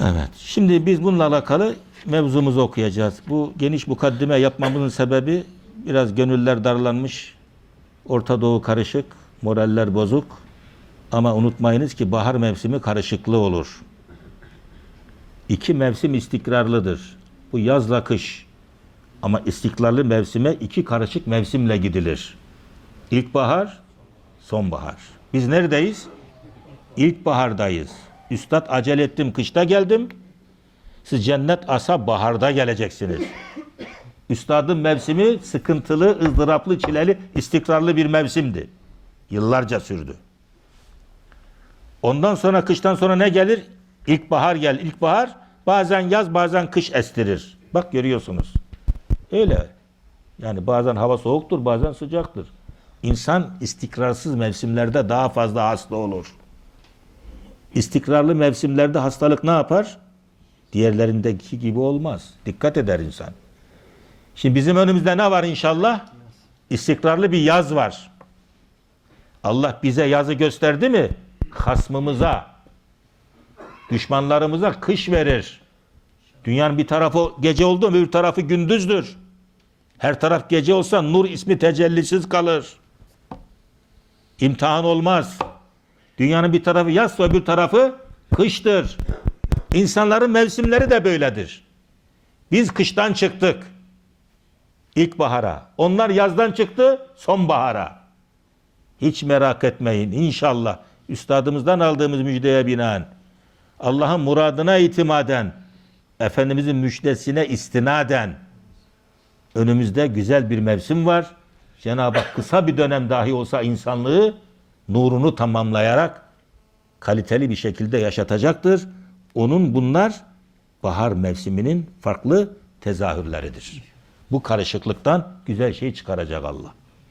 Evet. Şimdi biz bununla alakalı mevzumuzu okuyacağız. Bu geniş mukaddime yapmamızın sebebi biraz gönüller darlanmış, Orta Doğu karışık, moraller bozuk. Ama unutmayınız ki bahar mevsimi karışıklığı olur. İki mevsim istikrarlıdır. Bu yazla kış. Ama istikrarlı mevsime iki karışık mevsimle gidilir. İlkbahar, sonbahar. Biz neredeyiz? İlkbahardayız. Üstad acele ettim, kışta geldim. Siz cennet asa baharda geleceksiniz. Üstadın mevsimi sıkıntılı, ızdıraplı, çileli, istikrarlı bir mevsimdi. Yıllarca sürdü. Ondan sonra kıştan sonra ne gelir? İlkbahar gel. İlkbahar bazen yaz bazen kış estirir. Bak görüyorsunuz. Öyle. Yani bazen hava soğuktur bazen sıcaktır. İnsan istikrarsız mevsimlerde daha fazla hasta olur. İstikrarlı mevsimlerde hastalık ne yapar? Diğerlerindeki gibi olmaz. Dikkat eder insan. Şimdi bizim önümüzde ne var inşallah? İstikrarlı bir yaz var. Allah bize yazı gösterdi mi? Hasmımıza, düşmanlarımıza kış verir. Dünyanın bir tarafı gece oldu mu öbür tarafı gündüzdür. Her taraf gece olsa nur ismi tecellisiz kalır. İmtihan olmaz. Dünyanın bir tarafı yazsa öbür tarafı kıştır. İnsanların mevsimleri de böyledir. Biz kıştan çıktık. İlkbahara. Onlar yazdan çıktı sonbahara. Hiç merak etmeyin inşallah. Üstadımızdan aldığımız müjdeye binaen Allah'ın muradına itimaden Efendimizin müjdesine istinaden önümüzde güzel bir mevsim var. Cenab-ı Hak kısa bir dönem dahi olsa insanlığı nurunu tamamlayarak kaliteli bir şekilde yaşatacaktır. Onun bunlar bahar mevsiminin farklı tezahürleridir. Bu karışıklıktan güzel şey çıkaracak Allah.